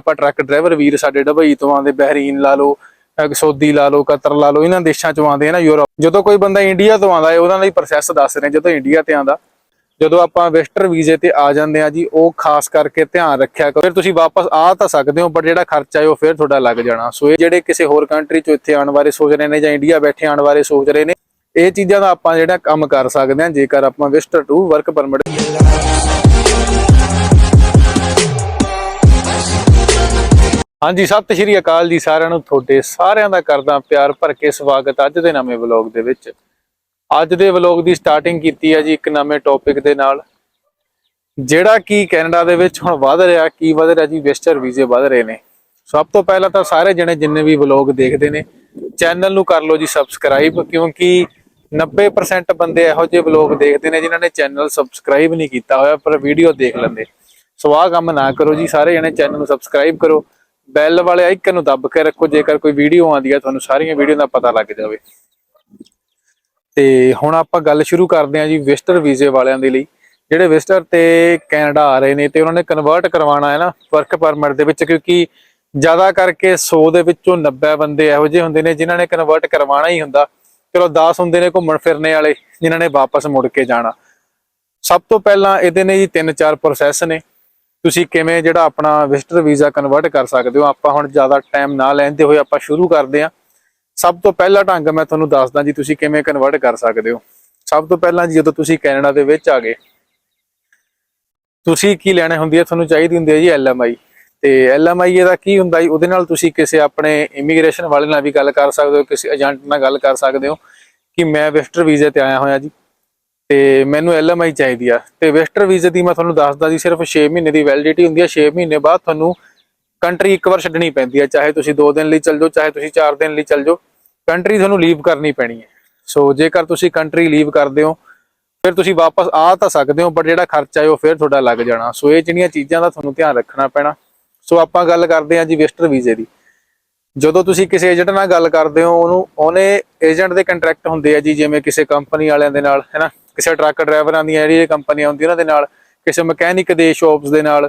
ਆਪਾਂ truck driver ਵੀਰ ਸਾਡੇ Dubai ਤੋਂ ਆਉਂਦੇ, ਬਹਿਰੀਨ ਲਾ ਲਓ, ਅਹ ਲਾ ਲਓ, ਕਤਰ ਲਾ ਲਓ, ਇਹਨਾਂ ਦੇਸ਼ਾਂ ਚੋਂ ਆਉਂਦੇ ਆ ਨਾ, ਯੂਰਪ। ਜਦੋਂ ਕੋਈ ਬੰਦਾ ਇੰਡੀਆ ਤੋਂ ਆਉਂਦਾ ਹੈ, ਉਹਨਾਂ ਦਾ ਪ੍ਰੋਸੈਸ ਦੱਸ ਰਹੇ ਜਦੋਂ ਇੰਡੀਆ ਤੇ ਆਉਂਦਾ, ਜਦੋਂ ਆਪਾਂ ਵਿਜ਼ਟਰ ਵੀਜ਼ੇ ਤੇ ਆ ਜਾਂਦੇ ਆ ਜੀ, ਉਹ ਖਾਸ ਕਰਕੇ ਧਿਆਨ ਰੱਖਿਆ ਕਰੋ। ਫਿਰ ਤੁਸੀਂ ਵਾਪਸ ਆ ਤਾਂ ਸਕਦੇ ਹੋ ਪਰ ਜਿਹੜਾ ਖਰਚਾ ਹੈ ਉਹ ਫਿਰ ਤੁਹਾਡਾ ਲੱਗ ਜਾਣਾ। ਸੋ ਇਹ ਜਿਹੜੇ ਕਿਸੇ ਹੋਰ ਕੰਟਰੀ ਚੋਂ ਇੱਥੇ ਆਉਣ ਬਾਰੇ ਸੋਚ ਰਹੇ ਨੇ ਜਾਂ ਇੰਡੀਆ ਬੈਠੇ ਆਉਣ ਬਾਰੇ ਸੋਚ ਰਹੇ ਨੇ, ਇਹ ਚੀਜ਼ਾਂ ਦਾ ਆਪਾਂ ਜਿਹੜਾ ਕੰਮ ਕਰ ਸਕਦੇ ਹਾਂ, ਜੇਕਰ ਆਪਾਂ ਵਿਜ਼ਟਰ ਟੂ ਵਰਕ ਪਰਮਿਟ ਹਾਂਜੀ, ਸਤਿ ਸ਼੍ਰੀ ਅਕਾਲ ਜੀ ਸਾਰਿਆਂ ਨੂੰ, ਤੁਹਾਡੇ ਸਾਰਿਆਂ ਦਾ ਕਰਦਾ ਪਿਆਰ ਭਰ ਕੇ ਸਵਾਗਤ ਅੱਜ ਦੇ ਨਵੇਂ ਵਲੌਗ ਦੇ ਵਿੱਚ। ਅੱਜ ਦੇ ਵਲੌਗ ਦੀ ਸਟਾਰਟਿੰਗ ਕੀਤੀ ਹੈ ਜੀ ਇੱਕ ਨਵੇਂ ਟੌਪਿਕ ਦੇ ਨਾਲ। ਜਿਹੜਾ ਕਿ ਕੈਨੇਡਾ ਦੇ ਵਿੱਚ ਹੁਣ ਵੱਧ ਰਿਹਾ, ਕੀ ਵੱਧ ਰਿਹਾ ਜੀ, ਵਿਜ਼ਟਰ ਵੀਜ਼ੇ ਵੱਧ ਰਹੇ ਨੇ। ਸਭ ਤੋਂ ਪਹਿਲਾਂ ਤਾਂ ਸਾਰੇ ਜਣੇ ਜਿੰਨੇ ਵੀ ਵਲੌਗ ਦੇਖਦੇ ਨੇ, ਚੈਨਲ ਨੂੰ ਕਰ ਲਓ ਜੀ ਸਬਸਕ੍ਰਾਈਬ ਕਿਉਂਕਿ 90% ਬੰਦੇ ਇਹੋ ਜਿਹੇ ਵਲੌਗ ਦੇਖਦੇ ਨੇ ਜਿਨ੍ਹਾਂ ਨੇ ਚੈਨਲ ਸਬਸਕ੍ਰਾਈਬ ਨਹੀਂ ਕੀਤਾ ਹੋਇਆ, ਪਰ ਵੀਡੀਓ ਦੇਖ ਲੈਂਦੇ। ਸੋ ਆਹ ਕੰਮ ਨਾ ਕਰੋ ਜੀ, ਸਾਰੇ ਜਣੇ ਚੈਨਲ ਨੂੰ ਸਬਸਕ੍ਰਾਈਬ ਕਰੋ। ਬੈਲ ਵਾਲੇ ਆਈਕਨ ਨੂੰ ਦੱਬ ਕੇ ਰੱਖੋ, ਜੇਕਰ ਕੋਈ ਵੀਡੀਓ ਆਉਂਦੀ ਹੈ ਤੁਹਾਨੂੰ ਸਾਰੀਆਂ ਵੀਡੀਓ ਦਾ ਪਤਾ ਲੱਗ ਜਾਵੇ। ਤੇ ਹੁਣ ਆਪਾਂ ਗੱਲ ਸ਼ੁਰੂ ਕਰਦੇ ਹਾਂ ਜੀ ਵਿਜ਼ਟਰ ਵੀਜ਼ੇ ਵਾਲਿਆਂ ਦੇ ਲਈ। ਜਿਹੜੇ ਵਿਜ਼ਟਰ ਤੇ ਕੈਨੇਡਾ ਆ ਰਹੇ ਨੇ ਤੇ ਉਹਨਾਂ ਨੇ ਕਨਵਰਟ ਕਰਵਾਉਣਾ ਹੈ ਨਾ ਵਰਕ ਪਰਮਿਟ ਦੇ ਵਿੱਚ, ਕਿਉਂਕਿ ਜ਼ਿਆਦਾ ਕਰਕੇ 100 ਦੇ ਵਿੱਚੋਂ 90 ਬੰਦੇ ਇਹੋ ਜਿਹੇ ਹੁੰਦੇ ਨੇ ਜਿਨ੍ਹਾਂ ਨੇ ਕਨਵਰਟ ਕਰਵਾਉਣਾ ਹੀ ਹੁੰਦਾ। ਚਲੋ 10 ਹੁੰਦੇ ਨੇ ਘੁੰਮਣ ਫਿਰਨੇ ਵਾਲੇ, ਜਿਨ੍ਹਾਂ ਨੇ ਵਾਪਸ ਮੁੜ ਕੇ ਜਾਣਾ। ਸਭ ਤੋਂ ਪਹਿਲਾਂ ਇਹਦੇ ਨੇ ਜੀ ਤਿੰਨ ਚਾਰ ਪ੍ਰੋਸੈਸ ਨੇ। ਤੁਸੀਂ ਕਿਵੇਂ ਜਿਹੜਾ ਆਪਣਾ ਵਿਜ਼ਟਰ ਵੀਜ਼ਾ ਕਨਵਰਟ ਕਰ ਸਕਦੇ ਹੋ? ਆਪਾਂ ਹੁਣ ਜ਼ਿਆਦਾ ਟਾਈਮ ਨਾ ਲੈਂਦੇ ਹੋਏ ਆਪਾਂ ਸ਼ੁਰੂ ਕਰਦੇ ਹਾਂ। ਸਭ ਤੋਂ ਪਹਿਲਾ ਢੰਗ ਮੈਂ ਤੁਹਾਨੂੰ ਦੱਸਦਾ ਜੀ, ਤੁਸੀਂ ਕਿਵੇਂ ਕਨਵਰਟ ਕਰ ਸਕਦੇ ਹੋ। ਸਭ ਤੋਂ ਪਹਿਲਾਂ ਜੀ, ਜਦੋਂ ਤੁਸੀਂ ਕੈਨੇਡਾ ਦੇ ਵਿੱਚ ਆ ਗਏ, ਤੁਸੀਂ ਕੀ ਲੈਣੇ ਹੁੰਦੀ ਹੈ? ਤੁਹਾਨੂੰ ਚਾਹੀਦੀ ਹੁੰਦੀ ਹੈ ਜੀ ਐਲਐਮਆਈ ਤੇ ਐਲਐਮਆਈ ਇਹਦਾ ਕੀ ਹੁੰਦਾ ਜੀ? ਉਹਦੇ ਨਾਲ ਤੁਸੀਂ ਕਿਸੇ ਆਪਣੇ ਇਮੀਗ੍ਰੇਸ਼ਨ ਵਾਲੇ ਨਾਲ ਵੀ ਗੱਲ ਕਰ ਸਕਦੇ ਹੋ, ਕਿਸੇ ਏਜੰਟ ਨਾਲ ਗੱਲ ਕਰ ਸਕਦੇ ਹੋ ਕਿ ਮੈਂ ਵਿਜ਼ਟਰ ਵੀਜ਼ੇ ਤੇ ਆਇਆ ਹੋਇਆ ਜੀ। ਤੇ ਮੈਨੂੰ ਐਲਐਮਆਈ ਚਾਹੀਦੀ ਆ। ਤੇ ਵਿਜ਼ਟਰ ਵੀਜ਼ੇ ਦੀ ਮੈਂ ਤੁਹਾਨੂੰ ਦੱਸਦਾ ਜੀ, ਸਿਰਫ 6 ਮਹੀਨੇ ਦੀ ਵੈਲਿਡਿਟੀ ਹੁੰਦੀ ਹੈ 6 ਮਹੀਨੇ ਬਾਅਦ ਤੁਹਾਨੂੰ ਕੰਟਰੀ ਇੱਕ ਵਾਰ ਛੱਡਣੀ ਪੈਂਦੀ ਹੈ ਚਾਹੇ ਤੁਸੀਂ 2 ਦਿਨ ਲਈ ਚੱਲ ਜਾਓ, ਚਾਹੇ ਤੁਸੀਂ 4 ਦਿਨ ਲਈ ਚੱਲ ਜਾਓ। ਕੰਟਰੀ ਤੁਹਾਨੂੰ ਲੀਵ ਕਰਨੀ ਪੈਣੀ ਹੈ ਸੋ ਜੇਕਰ ਤੁਸੀਂ ਕੰਟਰੀ ਲੀਵ ਕਰਦੇ ਹੋ, ਫਿਰ ਤੁਸੀਂ ਵਾਪਸ ਆ ਤਾਂ ਸਕਦੇ ਹੋ ਪਰ ਜਿਹੜਾ ਖਰਚਾ ਹੈ ਉਹ ਫਿਰ ਤੁਹਾਡਾ ਲੱਗ ਜਾਣਾ। ਸੋ ਇਹ ਜਿਹੜੀਆਂ ਚੀਜ਼ਾਂ ਦਾ ਤੁਹਾਨੂੰ ਧਿਆਨ ਰੱਖਣਾ ਪੈਣਾ। ਸੋ ਆਪਾਂ ਗੱਲ ਕਰਦੇ ਹਾਂ ਜੀ ਵਿਜ਼ਟਰ ਵੀਜ਼ੇ ਦੀ। ਜਦੋਂ ਤੁਸੀਂ ਕਿਸੇ ਏਜੰਟ ਨਾਲ ਗੱਲ ਕਰਦੇ ਹੋ, ਉਹਨੂੰ, ਉਹਨੇ ਏਜੰਟ ਦੇ ਕੰਟਰੈਕਟ ਹੁੰਦੇ ਆ ਜੀ, ਜਿਵੇਂ ਕਿਸੇ ਕੰਪਨੀ ਵਾਲਿਆਂ ਦੇ ਨਾਲ ਹੈਨਾ ਕਿਸੇ ਟਰੱਕ ਡਰਾਈਵਰਾਂ ਦੀਆਂ ਜਿਹੜੀਆਂ ਕੰਪਨੀਆਂ ਹੁੰਦੀਆਂ ਉਹਨਾਂ ਦੇ ਨਾਲ, ਕਿਸੇ ਮਕੈਨਿਕ ਦੇ ਸ਼ਾਪਸ ਦੇ ਨਾਲ,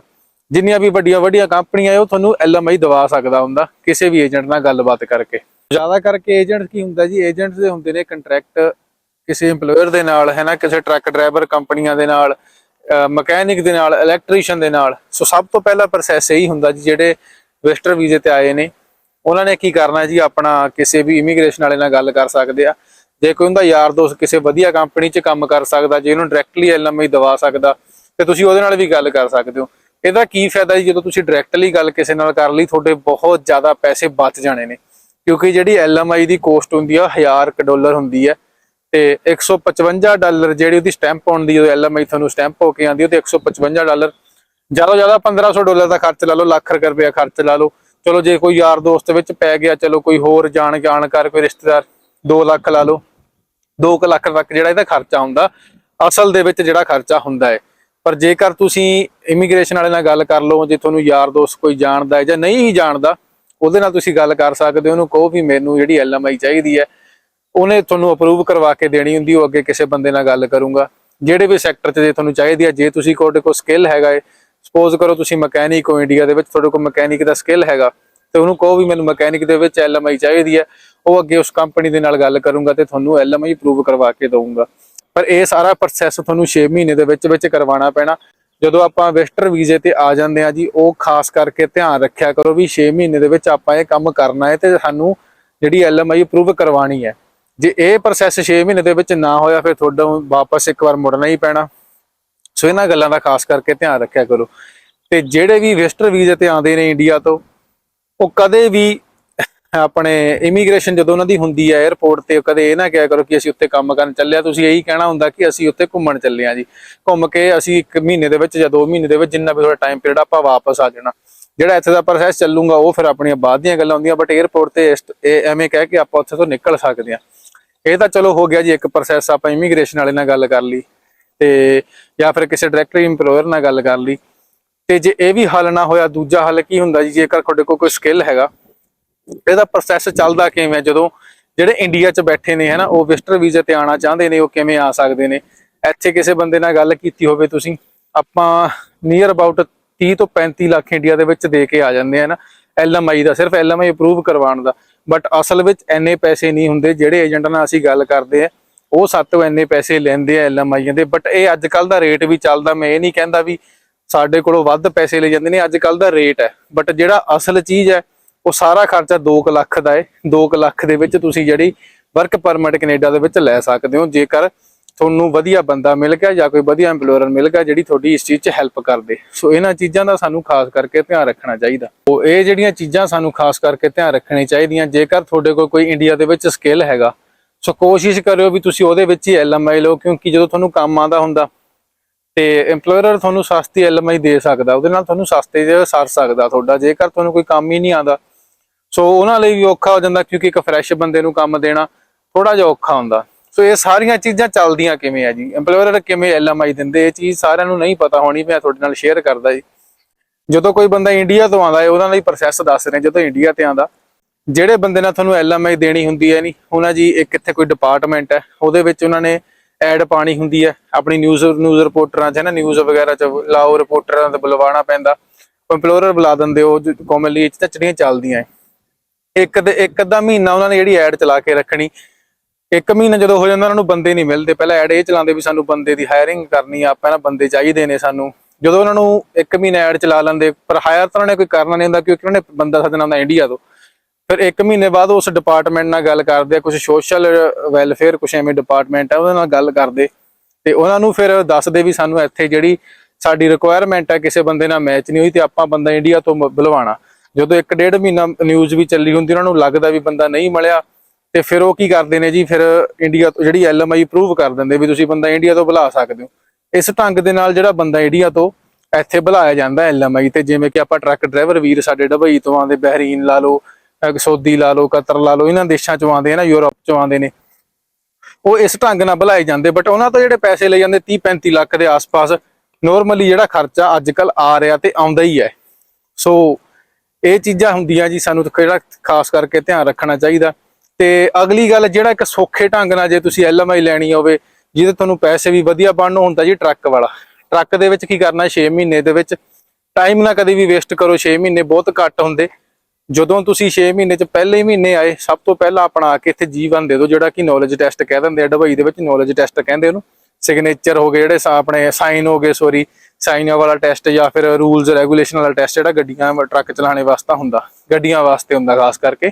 ਜਿੰਨੀਆਂ ਵੀ ਵੱਡੀਆਂ ਵੱਡੀਆਂ ਕੰਪਨੀਆਂ ਉਹ ਤੁਹਾਨੂੰ ਐਲਐਮਆਈ ਦਵਾ ਸਕਦਾ ਹੁੰਦਾ, ਕਿਸੇ ਵੀ ਏਜੰਟ ਨਾਲ ਗੱਲਬਾਤ ਕਰਕੇ। ਜ਼ਿਆਦਾ ਕਰਕੇ ਏਜੰਟ ਕੀ ਹੁੰਦਾ ਜੀ ਏਜੰਟਸ ਦੇ ਹੁੰਦੇ ਨੇ ਕੰਟਰੈਕਟ ਕਿਸੇ EMPLOYER ਦੇ ਨਾਲ, ਹੈ ਨਾ, ਕਿਸੇ ਟਰੱਕ ਡਰਾਈਵਰ ਕੰਪਨੀਆਂ ਦੇ ਨਾਲ ਮਕੈਨਿਕ ਦੇ ਨਾਲ ਇਲੈਕਟ੍ਰੀਸ਼ੀਅਨ ਦੇ ਨਾਲ। ਸੋ ਸਭ ਤੋਂ ਪਹਿਲਾ ਪ੍ਰੋਸੈਸ ਇਹੀ ਹੁੰਦਾ ਜੀ, ਜਿਹੜੇ ਵਿਜ਼ਟਰ ਵੀਜ਼ੇ ਤੇ ਆਏ ਨੇ, ਉਹਨਾਂ ਨੇ ਕੀ ਕਰਨਾ ਜੀ, ਆਪਣਾ ਕਿਸੇ ਵੀ ਇਮੀਗ੍ਰੇਸ਼ਨ ਵਾਲੇ ਨਾਲ ਗੱਲ ਕਰ ਸਕਦੇ ਆ। ਜੇ ਕੋਈ ਉਹਦਾ ਯਾਰ ਦੋਸਤ ਕਿਸੇ ਵਧੀਆ ਕੰਪਨੀ 'ਚ ਕੰਮ ਕਰ ਸਕਦਾ, ਜੇ ਉਹਨੂੰ ਡਾਇਰੈਕਟਲੀ ਐਲਐਮਆਈ ਦਵਾ ਸਕਦਾ, ਤੇ ਤੁਸੀਂ ਉਹਦੇ ਨਾਲ ਵੀ ਗੱਲ ਕਰ ਸਕਦੇ ਹੋ। ਇਹਦਾ ਕੀ ਫਾਇਦਾ ਜੀ ਜਦੋਂ ਤੁਸੀਂ ਡਾਇਰੈਕਟਲੀ ਗੱਲ ਕਿਸੇ ਨਾਲ ਕਰ ਲਈ, ਤੁਹਾਡੇ ਬਹੁਤ ਜ਼ਿਆਦਾ ਪੈਸੇ ਬਚ ਜਾਣੇ ਨੇ। ਕਿਉਂਕਿ ਜਿਹੜੀ ਐਲਐਮਆਈ ਦੀ ਕੋਸਟ ਹੁੰਦੀ ਆ 1000 ਡਾਲਰ ਹੁੰਦੀ ਹੈ ਤੇ 155 ਡਾਲਰ ਜਿਹੜੀ ਉਹਦੀ ਸਟੈਂਪ ਆਉਂਦੀ ਹੈ ਐਲਐਮਆਈ ਤੁਹਾਨੂੰ ਸਟੈਂਪ ਹੋ ਕੇ ਆਉਂਦੀ ਹੈ ਤੇ 155 ਡਾਲਰ, ਜ਼ਿਆਦਾ ਜ਼ਿਆਦਾ 1500 ਡਾਲਰ ਦਾ ਖਰਚ ਲਾ ਲਓ, ਲੱਖ ਰੁਪਏ ਖਰਚ ਲਾ ਲਓ। ਚਲੋ ਜੇ ਕੋਈ ਯਾਰ ਦੋਸਤ ਵਿੱਚ ਪੈ ਗਿਆ, ਚਲੋ ਕੋਈ ਹੋਰ ਜਾਣ ਜਾਣਕਾਰ ਕੋਈ ਰਿਸ਼ਤੇਦਾਰ 2 ਲੱਖ ਲਾ ਲਓ। 2 ਲੱਖ ਤੱਕ ਜਿਹੜਾ ਇਹਦਾ ਖਰਚਾ ਹੁੰਦਾ, ਅਸਲ ਦੇ ਵਿੱਚ ਜਿਹੜਾ ਖਰਚਾ ਹੁੰਦਾ ਹੈ। ਪਰ ਜੇਕਰ ਤੁਸੀਂ ਇਮੀਗ੍ਰੇਸ਼ਨ ਵਾਲੇ ਨਾਲ ਗੱਲ ਕਰ ਲਓ, ਜੇ ਤੁਹਾਨੂੰ ਯਾਰ ਦੋਸਤ ਕੋਈ ਜਾਣਦਾ ਹੈ ਜਾਂ ਨਹੀਂ ਹੀ ਜਾਣਦਾ, ਉਹਦੇ ਨਾਲ ਤੁਸੀਂ ਗੱਲ ਕਰ ਸਕਦੇ ਹੋ, ਉਹਨੂੰ ਕਹੋ ਵੀ ਮੈਨੂੰ ਜਿਹੜੀ ਐਲਐਮਆਈ ਚਾਹੀਦੀ ਹੈ, ਉਹਨੇ ਤੁਹਾਨੂੰ ਅਪਰੂਵ ਕਰਵਾ ਕੇ ਦੇਣੀ ਹੁੰਦੀ, ਉਹ ਅੱਗੇ ਕਿਸੇ ਬੰਦੇ ਨਾਲ ਗੱਲ ਕਰੂੰਗਾ। ਜਿਹੜੇ ਵੀ ਸੈਕਟਰ 'ਚ ਜੇ ਤੁਹਾਨੂੰ ਚਾਹੀਦੀ ਹੈ, ਜੇ ਤੁਸੀਂ ਤੁਹਾਡੇ ਕੋਲ ਸਕਿੱਲ ਹੈਗਾ ਏ ਸਪੋਜ਼ ਕਰੋ ਤੁਸੀਂ ਮਕੈਨਿਕ ਹੋ ਇੰਡੀਆ ਦੇ ਵਿੱਚ, ਤੁਹਾਡੇ ਕੋਲ ਮਕੈਨਿਕ ਦਾ ਸਕਿੱਲ ਹੈਗਾ ਤੇ ਉਹਨੂੰ ਕਹੋ ਵੀ ਮੈਨੂੰ ਮਕੈਨਿਕ ਦੇ ਵਿੱਚ ਐਲਐਮਆਈ ਚਾਹੀਦੀ ਹੈ, ਉਹ ਅੱਗੇ ਉਸ ਕੰਪਨੀ ਦੇ ਨਾਲ ਗੱਲ ਕਰੂੰਗਾ ਤੇ ਤੁਹਾਨੂੰ ਐਲਐਮਆਈ ਅਪਰੂਵ ਕਰਵਾ ਕੇ ਦਊਂਗਾ। ਪਰ ਇਹ ਸਾਰਾ ਪ੍ਰੋਸੈਸ ਤੁਹਾਨੂੰ 6 ਮਹੀਨੇ ਦੇ ਵਿੱਚ ਵਿੱਚ ਕਰਵਾਉਣਾ ਪੈਣਾ। ਜਦੋਂ ਆਪਾਂ ਵਿਜ਼ਟਰ ਵੀਜ਼ੇ ਤੇ ਆ ਜਾਂਦੇ ਆ ਜੀ, ਉਹ ਖਾਸ ਕਰਕੇ ਧਿਆਨ ਰੱਖਿਆ ਕਰੋ ਵੀ 6 ਮਹੀਨੇ ਦੇ ਵਿੱਚ ਆਪਾਂ ਇਹ ਕੰਮ ਕਰਨਾ ਹੈ ਤੇ ਸਾਨੂੰ ਜਿਹੜੀ ਐਲਐਮਆਈ ਅਪਰੂਵ ਕਰਵਾਣੀ ਹੈ। ਜੇ ਇਹ ਪ੍ਰੋਸੈਸ 6 ਮਹੀਨੇ ਦੇ ਵਿੱਚ ਨਾ ਹੋਇਆ, ਫਿਰ ਤੁਹਾਡਾ ਵਾਪਸ ਇੱਕ ਵਾਰ ਮੁੜਨਾ ਹੀ ਪੈਣਾ। ਸੋ ਇਹਨਾਂ ਗੱਲਾਂ ਦਾ ਖਾਸ ਕਰਕੇ ਧਿਆਨ ਰੱਖਿਆ ਕਰੋ। ਤੇ ਜਿਹੜੇ ਵੀ ਵਿਜ਼ਟਰ ਵੀਜ਼ੇ ਤੇ ਆਉਂਦੇ ਨੇ ਇੰਡੀਆ ਤੋਂ ਉਹ ਕਦੇ ਵੀ ਆਪਣੇ ਇਮੀਗ੍ਰੇਸ਼ਨ ਜਦੋਂ ਉਹਨਾਂ ਦੀ ਹੁੰਦੀ ਹੈ 에어ਪੋਰਟ ਤੇ ਕਦੇ ਇਹ ਨਾ ਕਿਹਾ ਕਰੋ ਕਿ ਅਸੀਂ ਉੱਥੇ ਕੰਮ ਕਰਨ ਚੱਲੇ ਆ। ਤੁਸੀਂ ਇਹੀ ਕਹਿਣਾ ਹੁੰਦਾ ਕਿ ਅਸੀਂ ਉੱਥੇ ਘੁੰਮਣ ਚੱਲੇ ਆ ਜੀ। ਘੁੰਮ ਕੇ ਅਸੀਂ ਇੱਕ ਮਹੀਨੇ ਦੇ ਵਿੱਚ ਜਾਂ ਦੋ ਮਹੀਨੇ ਦੇ ਵਿੱਚ ਜਿੰਨਾ ਵੀ ਤੁਹਾਡਾ ਟਾਈਮ ਪੀਰੀਅਡ ਆਪਾਂ ਵਾਪਸ ਆ ਜਾਣਾ। ਜਿਹੜਾ ਇੱਥੇ ਦਾ ਪ੍ਰੋਸੈਸ ਚੱਲੂਗਾ, ਉਹ ਫਿਰ ਆਪਣੀਆਂ ਬਾਅਦ ਦੀਆਂ ਗੱਲਾਂ ਹੁੰਦੀਆਂ ਬਟ 에어ਪੋਰਟ ਤੇ ਇਹ ਐਵੇਂ ਕਹਿ ਕੇ ਆਪਾਂ ਉੱਥੇ ਤੋਂ ਨਿਕਲ ਸਕਦੇ ਆ। ਇਹ ਤਾਂ ਚਲੋ ਹੋ ਗਿਆ ਜੀ, ਇੱਕ ਪ੍ਰੋਸੈਸ ਆਪਾਂ ਇਮੀਗ੍ਰੇਸ਼ਨ ਵਾਲੇ ਨਾਲ ਗੱਲ ਕਰ ਲਈ ਤੇ ਜਾਂ ਫਿਰ ਕਿਸੇ ਡਾਇਰੈਕਟਰੀ ਇੰਪਲੋਇਰ ਨਾਲ ਗੱਲ ਕਰ ਲਈ। ਤੇ ਜੇ ਇਹ ਵੀ ਹੱਲ ਨਾ ਹੋਇਆ, ਦੂਜਾ ਹੱਲ ਕੀ ਹੁੰਦਾ ਜੀ? ਜੇਕਰ ਤੁਹਾਡੇ ਕੋਲ ਕੋਈ ਸਕਿੱਲ ਹੈਗਾ, ਇਹਦਾ ਪ੍ਰੋਸੈਸ ਚੱਲਦਾ ਕਿਵੇਂ ਜਦੋਂ ਜਿਹੜੇ ਇੰਡੀਆ 'ਚ ਬੈਠੇ ਨੇ, ਹਨਾ, ਉਹ ਵਿਜ਼ਟਰ ਵੀਜ਼ੇ ਤੇ ਆਣਾ ਚਾਹੁੰਦੇ ਨੇ, ਉਹ ਕਿਵੇਂ ਆ ਸਕਦੇ ਨੇ? ਇੱਥੇ ਕਿਸੇ ਬੰਦੇ ਨਾਲ ਗੱਲ ਕੀਤੀ ਹੋਵੇ ਤੁਸੀਂ, ਆਪਾਂ ਨੀਅਰ ਅਬਾਊਟ 30 ਤੋਂ 35 ਲੱਖ ਇੰਡੀਆ ਦੇ ਵਿੱਚ ਦੇ ਕੇ ਆ ਜਾਂਦੇ ਆ ਨਾ ਐਲਐਮਆਈ ਦਾ, ਸਿਰਫ ਐਲਐਮਆਈ ਅਪਰੂਵ ਕਰਵਾਉਣ ਦਾ। ਬਟ ਅਸਲ ਵਿੱਚ ਐਨੇ ਪੈਸੇ ਨਹੀਂ ਹੁੰਦੇ, ਜਿਹੜੇ ਏਜੰਟ ਨਾਲ ਅਸੀਂ ਗੱਲ ਕਰਦੇ ਆ, ਉਹ ਸਾਤੋਂ ਐਨੇ ਪੈਸੇ ਲੈਂਦੇ ਆ ਐਲਐਮਆਈਆਂ ਦੇ। ਬਟ ਇਹ ਅੱਜ ਕੱਲ ਦਾ ਰੇਟ ਵੀ ਚੱਲਦਾ, ਮੈਂ ਇਹ ਨਹੀਂ ਕਹਿੰਦਾ ਵੀ ਸਾਡੇ ਕੋਲੋਂ ਵੱਧ ਪੈਸੇ ਲੈ ਜਾਂਦੇ ਨੇ ਅੱਜ ਕੱਲ ਦਾ ਰੇਟ ਹੈ। ਬਟ ਜਿਹੜਾ ਅਸਲ ਚੀਜ਼ ਹੈ, ਉਹ ਸਾਰਾ ਖਰਚਾ 2 ਲੱਖ ਦਾ ਹੈ 2 ਲੱਖ ਦੇ ਵਿੱਚ ਤੁਸੀਂ ਜਿਹੜੀ ਵਰਕ ਪਰਮਿਟ ਕੈਨੇਡਾ ਦੇ ਵਿੱਚ ਲੈ ਸਕਦੇ ਹੋ। ਜੇਕਰ ਤੁਹਾਨੂੰ ਵਧੀਆ ਬੰਦਾ ਮਿਲ ਗਿਆ ਜਾਂ ਕੋਈ ਵਧੀਆ EMPLOYER ਮਿਲ ਗਿਆ ਜਿਹੜੀ ਤੁਹਾਡੀ ਇਸ ਚੀਜ਼ 'ਚ ਹੈਲਪ ਕਰਦੇ। ਸੋ ਇਹਨਾਂ ਚੀਜ਼ਾਂ ਦਾ ਸਾਨੂੰ ਖਾਸ ਕਰਕੇ ਧਿਆਨ ਰੱਖਣਾ ਚਾਹੀਦਾ। ਉਹ ਇਹ ਜਿਹੜੀਆਂ ਚੀਜ਼ਾਂ ਸਾਨੂੰ ਖਾਸ ਕਰਕੇ ਧਿਆਨ ਰੱਖਣੀ ਚਾਹੀਦੀਆਂ, ਜੇਕਰ ਤੁਹਾਡੇ ਕੋਲ ਕੋਈ ਇੰਡੀਆ ਦੇ ਵਿੱਚ ਸਕਿੱਲ ਹੈਗਾ। ਸੋ ਕੋਸ਼ਿਸ਼ ਕਰਿਓ ਵੀ ਤੁਸੀਂ ਉਹਦੇ ਵਿੱਚ ਹੀ ਐਲਐਮਆਈ ਲਓ, ਕਿਉਂਕਿ ਜਦੋਂ ਤੁਹਾਨੂੰ ਕੰਮ ਆਉਂਦਾ ਹੁੰਦਾ ਤੇ EMPLOYER ਤੁਹਾਨੂੰ ਸਸਤੀ ਐਲਐਮਆਈ ਦੇ ਸਕਦਾ, ਉਹਦੇ ਨਾਲ ਤੁਹਾਨੂੰ ਸਸਤੇ ਜਿਹਾ ਸਰ ਸਕਦਾ ਤੁਹਾਡਾ, ਜੇਕਰ ਤੁਹਾਨੂੰ ਕੋਈ ਕੰਮ ਹੀ ਨਹੀਂ ਆਉਂਦਾ। ਸੋ ਉਹਨਾਂ ਲਈ ਵੀ ਔਖਾ ਹੋ ਜਾਂਦਾ, ਕਿਉਂਕਿ ਇੱਕ ਫਰੈਸ਼ ਬੰਦੇ ਨੂੰ ਕੰਮ ਦੇਣਾ ਥੋੜਾ ਜਿਹਾ ਔਖਾ ਹੁੰਦਾ। ਸੋ ਇਹ ਸਾਰੀਆਂ ਚੀਜ਼ਾਂ ਚੱਲਦੀਆਂ ਕਿਵੇਂ ਆ ਜੀ? EMPLOYER ਕਿਵੇਂ ਐਲਐਮਆਈ ਦਿੰਦੇ? ਇਹ ਚੀਜ਼ ਸਾਰਿਆਂ ਨੂੰ ਨਹੀਂ ਪਤਾ ਹੋਣੀ, ਮੈਂ ਤੁਹਾਡੇ ਨਾਲ ਸ਼ੇਅਰ ਕਰਦਾ ਜੀ। ਜਦੋਂ ਕੋਈ ਬੰਦਾ ਇੰਡੀਆ ਤੋਂ ਆਉਂਦਾ ਹੈ, ਉਹਨਾਂ ਲਈ ਪ੍ਰੋਸੈਸ ਦੱਸ ਰਹੇ ਜਦੋਂ ਇੰਡੀਆ ਤੇ ਆਉਂਦਾ, ਜਿਹੜੇ ਬੰਦੇ ਨਾਲ ਤੁਹਾਨੂੰ ਐਲਐਮਆਈ ਦੇਣੀ ਹੁੰਦੀ ਹੈ ਨਹੀਂ, ਉਹਨਾਂ ਜੀ, ਇੱਕ ਇੱਥੇ ਕੋਈ ਡਿਪਾਰਟਮੈਂਟ ਹੈ, ਉਹਦੇ ਵਿੱਚ ਉਹਨਾਂ ਨੇ ਐਡ ਪਾਣੀ ਹੁੰਦੀ ਹੈ। ਆਪਣੀ ਨਿਊਜ਼ ਨਿਊਜ਼ ਰਿਪੋਰਟਰਾਂ 'ਚ ਹੈ ਨਾ ਨਿਊਜ਼ ਵਗੈਰਾ 'ਚ ਲਾਓ ਰਿਪੋਰਟਰਾਂ ਤੇ ਬੁਲਵਾਉਣਾ ਪੈਂਦਾ। EMPLOYER ਬੁਲਾ ਦਿੰਦੇ ਉਹ ਕਾਮਨਲੀ ਇਹ 'ਚ ਤਾਂ ਚੜੀਆਂ ਚੱਲਦੀਆਂ ਹੈ। ਇੱਕ ਦੇ, ਇੱਕ ਅੱਧਾ ਮਹੀਨਾ ਉਹਨਾਂ ਨੇ ਜਿਹੜੀ ਐਡ ਚਲਾ ਕੇ ਰੱਖਣੀ। ਇੱਕ ਮਹੀਨਾ ਜਦੋਂ ਹੋ ਜਾਂਦਾ, ਉਹਨਾਂ ਨੂੰ ਬੰਦੇ ਨਹੀਂ ਮਿਲਦੇ। ਪਹਿਲਾਂ ਐਡ ਇਹ ਚਲਾਉਂਦੇ ਵੀ ਸਾਨੂੰ ਬੰਦੇ ਦੀ ਹਾਇਰਿੰਗ ਕਰਨੀ ਆ, ਆਪਾਂ ਨਾ ਬੰਦੇ ਚਾਹੀਦੇ ਨੇ ਸਾਨੂੰ। ਜਦੋਂ ਉਹਨਾਂ ਨੂੰ ਇੱਕ ਮਹੀਨਾ ਐਡ ਚਲਾ ਲੈਂਦੇ, ਪਰ ਹਾਇਰ ਤਾਂ ਉਹਨਾਂ ਨੇ ਕੋਈ ਕਰਨਾ ਨਹੀਂ ਹੁੰਦਾ, ਕਿਉਂਕਿ ਉਹਨਾਂ ਨੇ ਬੰਦਾ ਸੱਦਣਾ ਹੁੰਦਾ ਇੰਡੀਆ ਤੋਂ। ਫਿਰ ਇੱਕ ਮਹੀਨੇ ਬਾਅਦ ਉਸ ਡਿਪਾਰਟਮੈਂਟ ਨਾਲ ਗੱਲ ਕਰਦੇ ਆ ਕੁਝ ਸੋਸ਼ਲ ਵੈਲਫੇਅਰ ਕੁਝ ਐਵੇਂ ਡਿਪਾਰਟਮੈਂਟ ਆ ਉਹਨਾਂ ਨਾਲ ਗੱਲ ਕਰਦੇ। ਤੇ ਉਹਨਾਂ ਨੂੰ ਫਿਰ ਦੱਸਦੇ ਵੀ ਸਾਨੂੰ ਇੱਥੇ ਜਿਹੜੀ ਸਾਡੀ ਰਿਕੁਆਇਰਮੈਂਟ ਆ, ਕਿਸੇ ਬੰਦੇ ਨਾਲ ਮੈਚ ਨਹੀਂ ਹੋਈ ਤੇ ਆਪਾਂ ਬੰਦਾ ਇੰਡੀਆ ਤੋਂ ਮ- ਜਦੋਂ ਇੱਕ ਡੇਢ ਮਹੀਨਾ ਨਿਊਜ਼ ਵੀ ਚੱਲੀ ਹੁੰਦੀ, ਉਹਨਾਂ ਨੂੰ ਲੱਗਦਾ ਵੀ ਬੰਦਾ ਨਹੀਂ ਮਿਲਿਆ, ਤੇ ਫਿਰ ਉਹ ਕੀ ਕਰਦੇ ਨੇ ਜੀ? ਫਿਰ ਇੰਡੀਆ ਤੋਂ ਜਿਹੜੀ ਐਲਐਮਆਈ ਪ੍ਰੂਵ ਕਰ ਦਿੰਦੇ ਵੀ ਤੁਸੀਂ ਬੰਦਾ ਇੰਡੀਆ ਤੋਂ ਬੁਲਾ ਸਕਦੇ ਹੋ। ਇਸ ਢੰਗ ਦੇ ਨਾਲ ਜਿਹੜਾ ਬੰਦਾ ਇੰਡੀਆ ਤੋਂ ਇੱਥੇ ਬੁਲਾਇਆ ਜਾਂਦਾ ਐਲਐਮਆਈ ਤੇ, ਜਿਵੇਂ ਕਿ ਆਪਾਂ ਟਰੱਕ ਡਰਾਈਵਰ ਵੀਰ ਸਾਡੇ ਡਬਈ ਤੋਂ ਆਉਂਦੇ, ਬਹਿਰੀਨ ਲਾ ਲਓ ਅਹ ਲਾ ਲਓ, ਕਤਰ ਲਾ ਲਓ, ਇਹਨਾਂ ਦੇਸ਼ਾਂ ਚੋਂ ਆਉਂਦੇ ਨਾ, ਯੂਰਪ ਚੋਂ ਆਉਂਦੇ ਨੇ। ਉਹ ਇਸ ਢੰਗ ਨਾਲ ਬੁਲਾਏ ਜਾਂਦੇ ਬਟ ਉਹਨਾਂ ਤੋਂ ਜਿਹੜੇ ਪੈਸੇ ਲੈ ਜਾਂਦੇ 30 35 ਲੱਖ ਦੇ ਆਸ-ਪਾਸ ਨੋਰਮਲੀ ਜਿਹੜਾ ਖਰਚਾ ਅੱਜ ਕੱਲ ਆ ਰਿਹਾ ਤੇ ਆਉਂਦਾ ਹੀ ਹੈ। ਸੋ ਇਹ ਚੀਜ਼ਾਂ ਹੁੰਦੀਆਂ ਜੀ, ਸਾਨੂੰ ਜਿਹੜਾ ਖਾਸ ਕਰਕੇ ਧਿਆਨ ਰੱਖਣਾ ਚਾਹੀਦਾ। ਤੇ ਅਗਲੀ ਗੱਲ, ਜਿਹੜਾ ਇੱਕ ਸੌਖੇ ਢੰਗ ਨਾਲ ਜੇ ਤੁਸੀਂ ਐਲਐਮਆਈ ਲੈਣੀ ਹੋਵੇ, ਜਿਹਦੇ ਤੁਹਾਨੂੰ ਪੈਸੇ ਵੀ ਵਧੀਆ ਬਣਨ ਹੁੰਦਾ ਜੀ ਟਰੱਕ ਵਾਲਾ। ਟਰੱਕ ਦੇ ਵਿੱਚ ਕੀ ਕਰਨਾ 6 ਮਹੀਨੇ ਦੇ ਵਿੱਚ ਟਾਈਮ ਨਾ ਕਦੇ ਵੀ ਵੇਸਟ ਕਰੋ 6 ਮਹੀਨੇ ਬਹੁਤ ਘੱਟ ਹੁੰਦੇ। ਜਦੋਂ ਤੁਸੀਂ 6 ਮਹੀਨੇ ਚ ਪਹਿਲੇ ਮਹੀਨੇ ਆਏ, ਸਭ ਤੋਂ ਪਹਿਲਾਂ ਆਪਣਾ ਆ ਕੇ ਇੱਥੇ ਜੀਵਨ ਦੇ ਦਿਓ, ਜਿਹੜਾ ਕਿ ਨੌਲੇਜ ਟੈਸਟ ਕਹਿ ਦਿੰਦੇ ਆ ਦੁਬਈ ਦੇ ਵਿੱਚ ਨੌਲੇਜ ਟੈਸਟ ਕਹਿੰਦੇ ਉਹਨੂੰ। ਸਿਗਨੇਚਰ ਹੋ ਗਏ ਜਿਹੜੇ ਆਪਣੇ ਸਾਈਨ ਹੋ ਗਏ ਸੋਰੀ ਸਾਈਨ ਵਾਲਾ ਟੈਸਟ ਜਾਂ ਫਿਰ ਰੂਲਸ ਰੈਗੂਲੇਸ਼ਨ ਵਾਲਾ ਟੈਸਟ ਜਿਹੜਾ ਗੱਡੀਆਂ, ਟਰੱਕ ਚਲਾਣੇ ਵਾਸਤੇ ਹੁੰਦਾ, ਗੱਡੀਆਂ ਵਾਸਤੇ ਹੁੰਦਾ ਖਾਸ ਕਰਕੇ।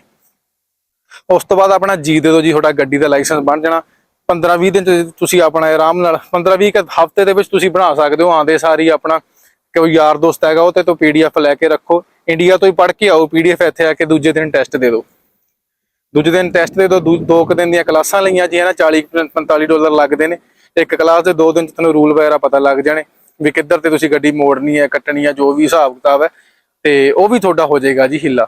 ਉਸ ਤੋਂ ਬਾਅਦ ਆਪਣਾ ਜੀ ਦੇ ਦਿਓ ਜੀ, ਤੁਹਾਡਾ ਗੱਡੀ ਦਾ ਲਾਇਸੈਂਸ ਬਣ ਜਾਣਾ। 15 20 ਦਿਨ ਚ ਤੁਸੀਂ ਆਪਣਾ ਆਰਾਮ ਨਾਲ 15 20 ਹਫ਼ਤੇ ਦੇ ਵਿੱਚ ਤੁਸੀਂ ਬਣਾ ਸਕਦੇ ਹੋ ਆਂਦੇ ਸਾਰੀ ਆਪਣਾ ਕੋਈ ਯਾਰ ਦੋਸਤ ਹੈਗਾ ਉਹ ਤੇ ਤੋਂ ਪੀਡੀਐਫ ਲੈ ਕੇ ਰੱਖੋ। ਇੰਡੀਆ ਤੋਂ ਹੀ ਪੜ੍ਹ ਕੇ ਆਓ ਪੀਡੀਐਫ ਇੱਥੇ ਆ ਕੇ ਦੂਜੇ ਦਿਨ ਟੈਸਟ ਦੇ ਦਿਓ। ਦੂਜੇ ਦਿਨ ਟੈਸਟ ਦੇ ਦਿਓ, ਦੂ- ਦੋ ਕੁ ਦਿਨ ਦੀਆਂ ਕਲਾਸਾਂ ਲਈਆਂ ਜੀ ਨਾ 40 45 ਡਾਲਰ ਲੱਗਦੇ ਨੇ। ਇੱਕ ਕਲਾਸ ਦੇ ਦੋ ਦਿਨ ਚ ਤੁਹਾਨੂੰ ਰੂਲ ਵਗੈਰਾ ਪਤਾ ਲੱਗ ਜਾਣੇ ਵੀ ਕਿੱਧਰ ਤੇ ਤੁਸੀਂ ਗੱਡੀ ਮੋੜਨੀ ਹੈ, ਕੱਟਣੀ ਹੈ, ਜੋ ਵੀ ਹਿਸਾਬ ਕਿਤਾਬ ਹੈ। ਤੇ ਉਹ ਵੀ ਤੁਹਾਡਾ ਹੋ ਜਾਏਗਾ ਜੀ ਹਿੱਲਾ।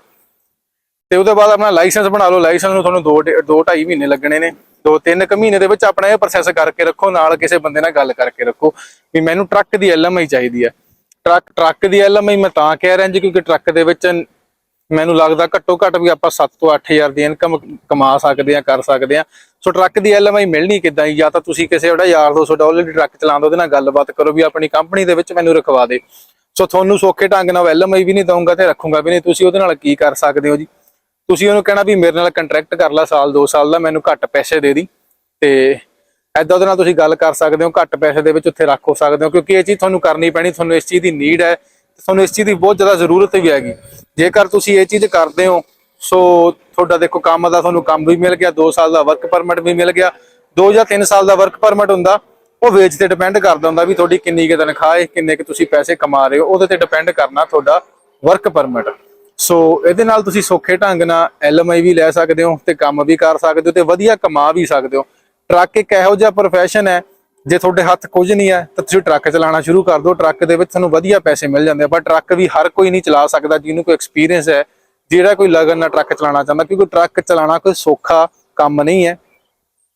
ਤੇ ਉਹਦੇ ਬਾਅਦ ਆਪਣਾ ਲਾਇਸੈਂਸ ਬਣਾ ਲਓ। ਲਾਇਸੈਂਸ ਨੂੰ ਤੁਹਾਨੂੰ 2 2 2.5 ਮਹੀਨੇ ਲੱਗਣੇ ਨੇ। ਦੋ ਤਿੰਨ ਕੁ ਮਹੀਨੇ ਦੇ ਵਿੱਚ ਆਪਣਾ ਇਹ ਪ੍ਰੋਸੈਸ ਕਰਕੇ ਰੱਖੋ, ਨਾਲ ਕਿਸੇ ਬੰਦੇ ਨਾਲ ਗੱਲ ਕਰਕੇ ਰੱਖੋ ਵੀ ਮੈਨੂੰ ਟਰੱਕ ਦੀ ਐਲਐਮਆਈ ਚਾਹੀਦੀ ਹੈ। ਟਰੱਕ ਟਰੱਕ ਦੀ ਐਲਐਮਆਈ ਮੈਂ ਤਾਂ ਕਹਿ ਰਿਹਾ ਜੀ, ਕਿਉਂਕਿ ਟਰੱਕ ਦੇ ਵਿੱਚ ਮੈਨੂੰ ਲੱਗਦਾ ਘੱਟੋ ਘੱਟ ਵੀ ਆਪਾਂ 7 ਤੋਂ 8000 ਦੀ ਇਨਕਮ ਕਮਾ ਸਕਦੇ ਆ ਕਰ ਸਕਦੇ ਆ ਸੋ ਟਰੱਕ ਦੀ ਐਲਐਮਆਈ ਮਿਲਣੀ ਕਿੱਦਾਂ ਜੀ? ਜਾਂ ਤਾਂ ਤੁਸੀਂ ਕਿਸੇ ਜਿਹੜਾ ਯਾਰ ਦੋਸਤ ਡਾਲਰ ਦੀ ਟਰੱਕ ਚਲਾਉਂਦਾ ਉਹਦੇ ਨਾਲ ਗੱਲਬਾਤ ਕਰੋ ਵੀ ਆਪਣੀ ਕੰਪਨੀ ਦੇ ਵਿੱਚ ਮੈਨੂੰ ਰਖਵਾ ਦੇ ਸੋ ਤੁਹਾਨੂੰ ਸੌਖੇ ਢੰਗ ਨਾਲ ਐਲਐਮਆਈ ਵੀ ਨਹੀਂ ਦਊਂਗਾ ਤੇ ਰੱਖੂੰਗਾ ਵੀ ਨਹੀਂ। ਤੁਸੀਂ ਉਹਦੇ ਨਾਲ ਕੀ ਕਰ ਸਕਦੇ ਹੋ ਜੀ? ਤੁਸੀਂ ਉਹਨੂੰ ਕਹਿਣਾ ਵੀ ਮੇਰੇ ਨਾਲ ਕੰਟਰੈਕਟ ਕਰ ਲੈ ਸਾਲ 2 ਸਾਲ ਦਾ, ਮੈਨੂੰ ਘੱਟ ਪੈਸੇ ਦੇ ਦੀ ਤੇ ਐਦਾਂ ਉਹਦੇ ਨਾਲ ਤੁਸੀਂ ਗੱਲ ਕਰ ਸਕਦੇ ਹੋ, ਘੱਟ ਪੈਸੇ ਦੇ ਵਿੱਚ ਉੱਥੇ ਰੱਖ ਹੋ ਸਕਦੇ ਹੋ, ਕਿਉਂਕਿ ਇਹ ਚੀਜ਼ ਤੁਹਾਨੂੰ ਕਰਨੀ ਪੈਣੀ, ਤੁਹਾਨੂੰ ਇਸ ਚੀਜ਼ ਦੀ ਨੀਡ ਹੈ, ਤੁਹਾਨੂੰ ਇਸ ਚੀਜ਼ ਦੀ ਬਹੁਤ ਜ਼ਿਆਦਾ ਜ਼ਰੂਰਤ ਵੀ ਹੈਗੀ। ਜੇਕਰ ਤੁਸੀਂ ਇਹ ਚੀਜ਼ ਕਰਦੇ ਹੋ, ਸੋ ਤੁਹਾਡਾ ਦੇਖੋ ਕੰਮ ਦਾ ਤੁਹਾਨੂੰ ਕੰਮ ਵੀ ਮਿਲ ਗਿਆ 2 ਸਾਲ ਦਾ ਵਰਕ ਪਰਮਿਟ ਵੀ ਮਿਲ ਗਿਆ 2 ਜਾਂ 3 ਸਾਲ ਦਾ ਵਰਕ ਪਰਮਿਟ ਹੁੰਦਾ, ਉਹ ਵੇਜ ਤੇ ਡਿਪੈਂਡ ਕਰਦਾ ਹੁੰਦਾ ਵੀ ਤੁਹਾਡੀ ਕਿੰਨੀ ਕੁ ਤਨਖਾਹ ਹੈ, ਕਿੰਨੇ ਕੁ ਤੁਸੀਂ ਪੈਸੇ ਕਮਾ ਰਹੇ ਹੋ, ਉਹਦੇ ਤੇ ਡਿਪੈਂਡ ਕਰਨਾ ਤੁਹਾਡਾ ਵਰਕ ਪਰਮਿਟ ਸੋ ਇਹਦੇ ਨਾਲ ਤੁਸੀਂ ਸੌਖੇ ਢੰਗ ਨਾਲ ਐਲਐਮਆਈ ਵੀ ਲੈ ਸਕਦੇ ਹੋ ਤੇ ਕੰਮ ਵੀ ਕਰ ਸਕਦੇ ਹੋ ਤੇ ਵਧੀਆ ਕਮਾ ਵੀ ਸਕਦੇ ਹੋ। ਟਰੱਕ ਇੱਕ ਇਹੋ ਜਿਹਾ profession ਹੈ, ਜੇ ਤੁਹਾਡੇ ਹੱਥ ਕੁਝ ਨਹੀਂ ਹੈ, ਤਾਂ ਤੁਸੀਂ ਟਰੱਕ ਚਲਾਉਣਾ ਸ਼ੁਰੂ ਕਰ ਦਿਓ। ਟਰੱਕ ਦੇ ਵਿੱਚ ਤੁਹਾਨੂੰ ਵਧੀਆ ਪੈਸੇ ਮਿਲ ਜਾਂਦੇ ਆ, ਪਰ ਟਰੱਕ ਵੀ ਹਰ ਕੋਈ ਨਹੀਂ ਚਲਾ ਸਕਦਾ ਜਿਹਨੂੰ ਕੋਈ ਐਕਸਪੀਰੀਅੰਸ ਹੈ, ਜਿਹੜਾ ਕੋਈ ਲਗਨ ਨਾਲ ਟਰੱਕ ਚਲਾਉਣਾ ਚਾਹੁੰਦਾ, ਕਿਉਂਕਿ ਟਰੱਕ ਚਲਾਉਣਾ ਕੋਈ ਸੌਖਾ ਕੰਮ ਨਹੀਂ ਹੈ।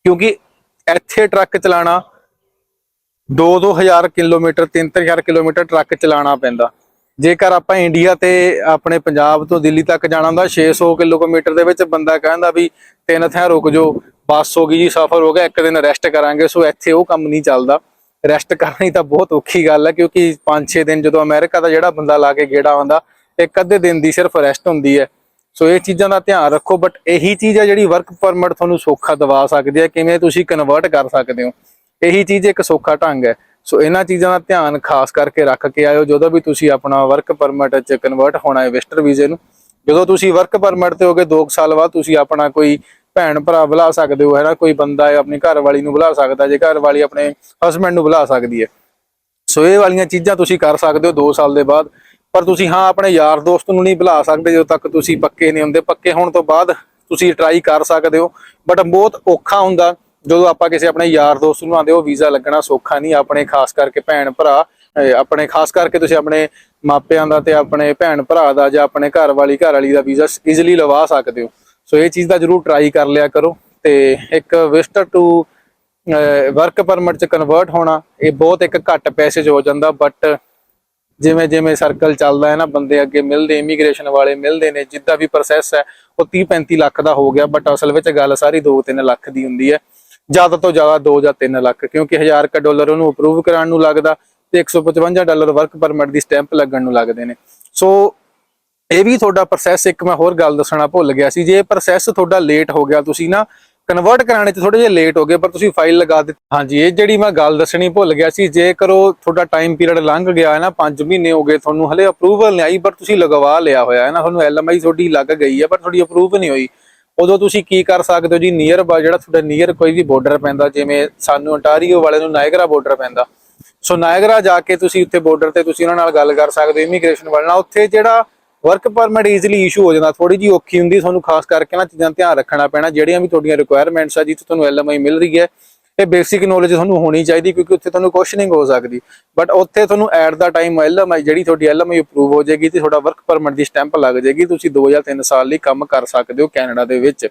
ਕਿਉਂਕਿ ਇੱਥੇ ਟਰੱਕ ਚਲਾਉਣਾ 2-2000 ਕਿਲੋਮੀਟਰ 3-3000 ਕਿਲੋਮੀਟਰ ਟਰੱਕ ਚਲਾਉਣਾ ਪੈਂਦਾ। ਜੇਕਰ ਆਪਾਂ ਇੰਡੀਆ ਤੇ ਆਪਣੇ ਪੰਜਾਬ ਤੋਂ ਦਿੱਲੀ ਤੱਕ ਜਾਣਾ ਹੁੰਦਾ 600 ਕਿਲੋਮੀਟਰ ਦੇ ਵਿੱਚ ਬੰਦਾ ਕਹਿੰਦਾ ਵੀ ਤਿੰਨ ਥਾਂ ਰੁਕ ਜਾਓ, ਬੱਸ ਹੋ ਗਈ ਜੀ, ਸਫ਼ਰ ਹੋ ਗਿਆ, ਇੱਕ ਦਿਨ ਰੈਸਟ ਕਰਾਂਗੇ, ਸੋ ਇੱਥੇ ਉਹ ਕੰਮ ਨਹੀਂ ਚੱਲਦਾ। ਰੈਸਟ ਕਰਨੀ ਤਾਂ ਬਹੁਤ ਔਖੀ ਗੱਲ ਹੈ, ਕਿਉਂਕਿ 5-6 ਦਿਨ ਜਦੋਂ ਅਮਰੀਕਾ ਦਾ ਜਿਹੜਾ ਬੰਦਾ ਲਾ ਕੇ ਗੇੜਾ ਆਉਂਦਾ, ਇੱਕ ਅੱਧੇ ਦਿਨ ਦੀ ਸਿਰਫ ਰੈਸਟ ਹੁੰਦੀ ਹੈ। ਸੋ ਇਹ ਚੀਜ਼ਾਂ ਦਾ ਧਿਆਨ ਰੱਖੋ ਬਟ ਇਹੀ ਚੀਜ਼ ਹੈ ਜਿਹੜੀ ਵਰਕ ਪਰਮਿਟ ਤੁਹਾਨੂੰ ਸੌਖਾ ਦਵਾ ਸਕਦੀ ਹੈ, ਕਿਵੇਂ ਤੁਸੀਂ ਕਨਵਰਟ ਕਰ ਸਕਦੇ ਹੋ। ਇਹੀ ਚੀਜ਼ ਇੱਕ ਸੌਖਾ ਢੰਗ ਹੈ। ਸੋ ਇਹਨਾਂ ਚੀਜ਼ਾਂ ਦਾ ਧਿਆਨ ਖਾਸ ਕਰਕੇ ਰੱਖ ਕੇ ਆਇਓ। ਜਦੋਂ ਵੀ ਤੁਸੀਂ ਆਪਣਾ ਵਰਕ ਪਰਮਿਟ 'ਚ ਕਨਵਰਟ ਹੋਣਾ ਹੈ ਵਿਜ਼ਟਰ ਵੀਜ਼ੇ ਨੂੰ, ਜਦੋਂ ਤੁਸੀਂ ਵਰਕ ਪਰਮਿਟ ਤੇ ਹੋਗੇ 2 ਸਾਲ ਬਾਅਦ, ਤੁਸੀਂ ਆਪਣਾ ਕੋਈ ਭੈਣ ਭਰਾ ਬੁਲਾ ਸਕਦੇ ਹੋ ਹੈ ਨਾ ਕੋਈ ਬੰਦਾ ਹੈ ਆਪਣੀ ਘਰ ਵਾਲੀ ਨੂੰ ਬੁਲਾ ਸਕਦਾ ਜੇ ਘਰ ਵਾਲੀ ਆਪਣੇ ਹਸਬੰਡ ਨੂੰ ਬੁਲਾ ਸਕਦੀ ਹੈ। ਸੋ ਇਹ ਵਾਲੀਆਂ ਚੀਜ਼ਾਂ ਤੁਸੀਂ ਕਰ ਸਕਦੇ ਹੋ 2 ਸਾਲ ਦੇ ਬਾਅਦ। ਪਰ ਤੁਸੀਂ ਹਾਂ ਆਪਣੇ ਯਾਰ ਦੋਸਤ ਨੂੰ ਨਹੀਂ ਬੁਲਾ ਸਕਦੇ, ਜਦੋਂ ਤੱਕ ਤੁਸੀਂ ਪੱਕੇ ਨਹੀਂ ਹੁੰਦੇ। ਪੱਕੇ ਹੋਣ ਤੋਂ ਬਾਅਦ ਤੁਸੀਂ ਟਰਾਈ ਕਰ ਸਕਦੇ ਹੋ ਬਟ ਬਹੁਤ ਔਖਾ ਹੁੰਦਾ। ਜਦੋਂ ਆਪਾਂ ਕਿਸੇ ਆਪਣੇ ਯਾਰ ਦੋਸਤ ਨੂੰ ਆਂਦੇ ਉਹ ਵੀਜ਼ਾ ਲੱਗਣਾ ਸੌਖਾ ਨਹੀਂ, ਆਪਣੇ ਖਾਸ ਕਰਕੇ ਭੈਣ ਭਰਾ ਆਪਣੇ ਖਾਸ ਕਰਕੇ ਤੁਸੀਂ ਆਪਣੇ ਮਾਪਿਆਂ ਦਾ ਤੇ ਆਪਣੇ ਭੈਣ ਭਰਾ ਦਾ ਜਾਂ ਆਪਣੇ ਘਰ ਵਾਲੀ ਘਰ ਵਾਲੀ ਦਾ ਵੀਜ਼ਾ ਈਜ਼ੀਲੀ ਲਵਾ ਸਕਦੇ ਹੋ। ਸੋ ਇਹ ਚੀਜ਼ ਦਾ ਜਰੂਰ ਟਰਾਈ ਕਰ ਲਿਆ ਕਰੋ ਤੇ ਇੱਕ ਵਿਜ਼ਟਰ ਟੂ ਵਰਕ ਪਰਮਿਟ ਚ ਕਨਵਰਟ ਹੋਣਾ, ਇਹ ਬਹੁਤ ਇੱਕ ਘੱਟ ਪੈਸੇ 'ਚ ਹੋ ਜਾਂਦਾ ਬਟ ਜਿਵੇਂ ਜਿਵੇਂ ਸਰਕਲ ਚੱਲਦਾ ਹੈ ਨਾ, ਬੰਦੇ ਅੱਗੇ ਮਿਲਦੇ ਇਮੀਗ੍ਰੇਸ਼ਨ ਵਾਲੇ ਮਿਲਦੇ ਨੇ, ਜਿੱਦਾਂ ਵੀ ਪ੍ਰੋਸੈਸ ਹੈ, ਉਹ 30 35 ਲੱਖ ਦਾ ਹੋ ਗਿਆ ਬਟ ਅਸਲ ਵਿੱਚ ਗੱਲ ਸਾਰੀ 2-3 ਲੱਖ ਦੀ ਹੁੰਦੀ ਹੈ। ਜ਼ਿਆਦਾ ਤੋਂ ਜ਼ਿਆਦਾ 2 ਜਾਂ 3 ਲੱਖ, ਕਿਉਂਕਿ 1000 ਕ ਡਾਲਰ ਉਹਨੂੰ ਅਪਰੂਵ ਕਰਾਉਣ ਨੂੰ ਲੱਗਦਾ ਤੇ 155 ਡਾਲਰ ਵਰਕ ਪਰਮਿਟ ਦੀ ਸਟੈਂਪ ਲੱਗਣ ਨੂੰ ਲੱਗਦੇ ਨੇ। ਸੋ ਇਹ ਵੀ ਤੁਹਾਡਾ ਪ੍ਰੋਸੈਸ ਇੱਕ ਮੈਂ ਹੋਰ ਗੱਲ ਦੱਸਣਾ ਭੁੱਲ ਗਿਆ ਸੀ, ਜੇ ਪ੍ਰੋਸੈਸ ਤੁਹਾਡਾ ਲੇਟ ਹੋ ਗਿਆ, ਤੁਸੀਂ ਨਾ ਕਨਵਰਟ ਕਰਾਣੇ ਚ ਥੋੜੇ ਜਿਹਾ ਲੇਟ ਹੋ ਗਏ, ਪਰ ਤੁਸੀਂ ਫਾਈਲ ਲਗਾ ਦਿੱਤੀ। ਹਾਂਜੀ, ਇਹ ਜਿਹੜੀ ਮੈਂ ਗੱਲ ਦੱਸਣੀ ਭੁੱਲ ਗਿਆ ਸੀ, ਜੇਕਰ ਉਹ ਤੁਹਾਡਾ ਟਾਈਮ ਪੀਰੀਅਡ ਲੰਘ ਗਿਆ ਹੈ ਨਾ 5 ਮਹੀਨੇ ਹੋ ਗਏ ਤੁਹਾਨੂੰ, ਹਲੇ ਅਪਰੂਵਲ ਨਹੀਂ ਆਈ, ਪਰ ਤੁਸੀਂ ਲਗਵਾ ਲਿਆ ਹੋਇਆ ਹੈ ਨਾ, ਤੁਹਾਨੂੰ ਐਲਐਮਆਈ ਤੁਹਾਡੀ ਲੱਗ ਗਈ ਹੈ, ਪਰ ਤੁਹਾਡੀ ਅਪਰੂਵ ਨਹੀਂ ਹੋਈ। ਉਦੋਂ ਤੁਸੀਂ ਕੀ ਕਰ ਸਕਦੇ ਹੋ ਜੀ? ਨੀਅਰ ਬਾ ਜਿਹੜਾ ਤੁਹਾਡਾ ਨੀਅਰ ਕੋਈ ਵੀ ਬਾਰਡਰ ਪੈਂਦਾ, ਜਿਵੇਂ ਸਾਨੂੰ ਅੰਟਾਰੀਓ ਵਾਲੇ ਨੂੰ ਨਾਇਗਰਾ ਬਾਰਡਰ ਪੈਂਦਾ। ਸੋ ਨਾਇਗਰਾ ਜਾ ਕੇ ਤੁਸੀਂ ਉੱਥੇ ਬਾਰਡਰ ਤੇ ਤੁਸੀਂ ਉਹਨਾਂ ਨਾਲ ਗੱਲ ਕਰ ਸਕਦੇ ਹੋ ਇਮੀਗ੍ਰੇਸ਼ਨ ਵਾਲੇ। ਨਾਲ ਉੱਥੇ ਜਿਹੜਾ ਵਰਕ ਪਰਮਿਟ ਈਜ਼ੀਲੀ ਇਸ਼ੂ ਹੋ ਜਾਂਦਾ ਥੋੜੀ ਜੀ ਔਖੀ ਹੁੰਦੀ ਤੁਹਾਨੂੰ ਖਾਸ ਕਰਕੇ ਨਾ ਚੀਜ਼ਾਂ ਧਿਆਨ ਰੱਖਣਾ ਪੈਣਾ, ਜਿਹੜੀਆਂ ਵੀ ਤੁਹਾਡੀਆਂ ਰਿਕੁਆਇਰਮੈਂਟਸ ਆ, ਜਿੱਥੇ ਤੁਹਾਨੂੰ ਐਲਐਮਆਈ ਮਿਲ ਰਹੀ ਹੈ। ਇਹ ਬੇਸਿਕ ਨੌਲੇਜ ਤੁਹਾਨੂੰ ਹੋਣੀ ਚਾਹੀਦੀ ਕਿਉਂਕਿ ਉੱਥੇ ਤੁਹਾਨੂੰ ਕੁਐਸਚਨਿੰਗ ਹੋ ਸਕਦੀ। ਬਟ ਉੱਥੇ ਤੁਹਾਨੂੰ ਐਟ ਦਾ ਟਾਈਮ ਐਲਐਮਆਈ ਜਿਹੜੀ ਤੁਹਾਡੀ ਐਲਐਮਆਈ ਅਪਰੂਵ ਹੋ ਜਾਏਗੀ ਤੇ ਤੁਹਾਡਾ ਵਰਕ ਪਰਮਿਟ ਦੀ ਸਟੈਂਪ ਲੱਗ ਜਾਏਗੀ, ਤੁਸੀਂ 2 ਜਾਂ 3 ਸਾਲ ਲਈ ਕੰਮ ਕਰ ਸਕਦੇ ਹੋ ਕੈਨੇਡਾ ਦੇ ਵਿੱਚ।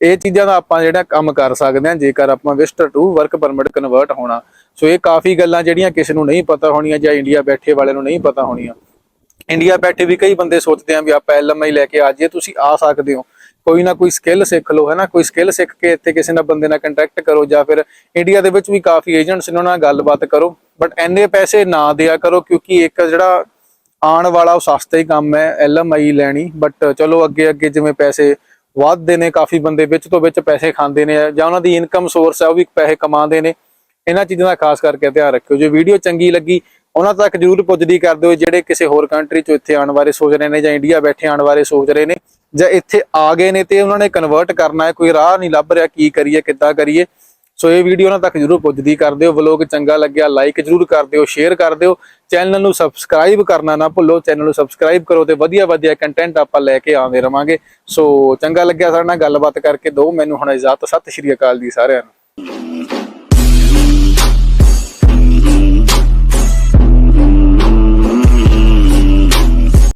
ਇਹ ਚੀਜ਼ਾਂ ਦਾ ਆਪਾਂ ਜਿਹੜਾ ਕੰਮ ਕਰ ਸਕਦੇ ਹਾਂ, ਜੇਕਰ ਆਪਾਂ visitor to work permit convert ਹੋਣਾ। ਸੋ ਇਹ ਕਾਫੀ ਗੱਲਾਂ ਜਿਹੜੀਆਂ ਕਿਸੇ ਨੂੰ ਨਹੀਂ ਪਤਾ ਹੋਣੀਆਂ ਜਾਂ ਇੰਡੀਆ ਬੈਠੇ ਵਾਲੇ ਨੂੰ ਨਹੀਂ ਪਤਾ ਹੋਣੀਆਂ। ਇੰਡੀਆ ਬੈਠੇ ਵੀ ਕਈ ਬੰਦੇ ਸੋਚਦੇ ਆ ਵੀ ਆਪਾਂ ਐਲਐਮਆਈ ਲੈ ਕੇ ਆ ਜਾਈਏ, ਤੁਸੀਂ ਆ ਸਕਦੇ ਹੋ। ਕੋਈ ਨਾ ਕੋਈ ਸਕਿੱਲ ਸਿੱਖ ਲਓ, ਹੈ ਨਾ? ਕੋਈ ਸਕਿੱਲ ਸਿੱਖ ਕੇ ਇੱਥੇ ਕਿਸੇ ਨਾਲ ਬੰਦੇ ਨਾਲ ਕੰਟੈਕਟ ਕਰੋ ਜਾਂ ਫਿਰ ਇੰਡੀਆ ਦੇ ਵਿੱਚ ਵੀ ਕਾਫੀ ਏਜੰਟਸ ਨੇ ਉਹਨਾਂ ਨਾਲ ਗੱਲਬਾਤ ਕਰੋ ਬਟ ਐਨੇ ਪੈਸੇ ਨਾ ਦਿਆ ਕਰੋ ਕਿਉਂਕਿ ਇੱਕ ਜਿਹੜਾ ਆਉਣ ਵਾਲਾ ਉਹ ਸਸਤਾ ਹੀ ਕੰਮ ਹੈ ਐਲਐਮਆਈ ਲੈਣੀ ਬਟ ਚਲੋ ਅੱਗੇ ਅੱਗੇ ਜਿਵੇਂ ਪੈਸੇ ਵੱਧਦੇ ਨੇ, ਕਾਫੀ ਬੰਦੇ ਵਿੱਚ ਤੋਂ ਵਿੱਚ ਪੈਸੇ ਖਾਂਦੇ ਨੇ ਜਾਂ ਉਹਨਾਂ ਦੀ ਇਨਕਮ ਸੋਰਸ ਹੈ, ਉਹ ਵੀ ਪੈਸੇ ਕਮਾਉਂਦੇ ਨੇ, ਇਹਨਾਂ ਚੀਜ਼ਾਂ ਦਾ ਖਾਸ ਕਰਕੇ ਧਿਆਨ ਰੱਖਿਓ। ਜੇ ਵੀਡੀਓ ਚੰਗੀ ਲੱਗੀ, ਉਹਨਾਂ ਤੱਕ ਜਰੂਰ ਪੁੱਜਦੀ ਕਰ ਦਿਓ, ਜਿਹੜੇ ਕਿਸੇ ਹੋਰ ਕੰਟਰੀ ਚੋਂ ਇੱਥੇ ਆਉਣ ਬਾਰੇ ਸੋਚ ਰਹੇ ਨੇ ਜਾਂ ਇੰਡੀਆ ਬੈਠੇ ਆਉਣ ਬਾਰੇ ਸੋਚ ਰਹੇ ਨੇ। ਜਾਂ ਇੱਥੇ ਆ ਗਏ ਨੇ ਤੇ ਉਹਨਾਂ ਨੇ ਕਨਵਰਟ ਕਰਨਾ ਹੈ, ਕੋਈ ਰਾਹ ਨਹੀਂ ਲੱਭ ਰਿਹਾ, ਕੀ ਕਰੀਏ, ਕਿੱਦਾਂ ਕਰੀਏ। ਸੋ ਇਹ ਵੀਡੀਓ ਉਹਨਾਂ ਤੱਕ ਜਰੂਰ ਪੁੱਜਦੀ ਕਰ ਦਿਓ ਵਲੋਗ ਚੰਗਾ ਲੱਗਿਆ ਲਾਈਕ ਜਰੂਰ ਕਰ ਦਿਓ ਸ਼ੇਅਰ ਕਰ ਦਿਓ। ਚੈਨਲ ਨੂੰ ਸਬਸਕ੍ਰਾਈਬ ਕਰਨਾ ਨਾ ਭੁੱਲੋ ਚੈਨਲ ਨੂੰ ਸਬਸਕ੍ਰਾਈਬ ਕਰੋ ਤੇ ਵਧੀਆ ਵਧੀਆ ਕੰਟੈਂਟ ਆਪਾਂ ਲੈ ਕੇ ਆਉਂਦੇ ਰਵਾਂਗੇ। ਸੋ ਚੰਗਾ ਲੱਗਿਆ ਸਾਡੇ ਨਾਲ ਗੱਲਬਾਤ ਕਰਕੇ ਦੋ, ਮੈਨੂੰ ਹੁਣ ਇਜਾਜ਼ਤ, ਸਤਿ ਸ਼੍ਰੀ ਅਕਾਲ ਜੀ ਸਾਰਿਆਂ ਨੂੰ।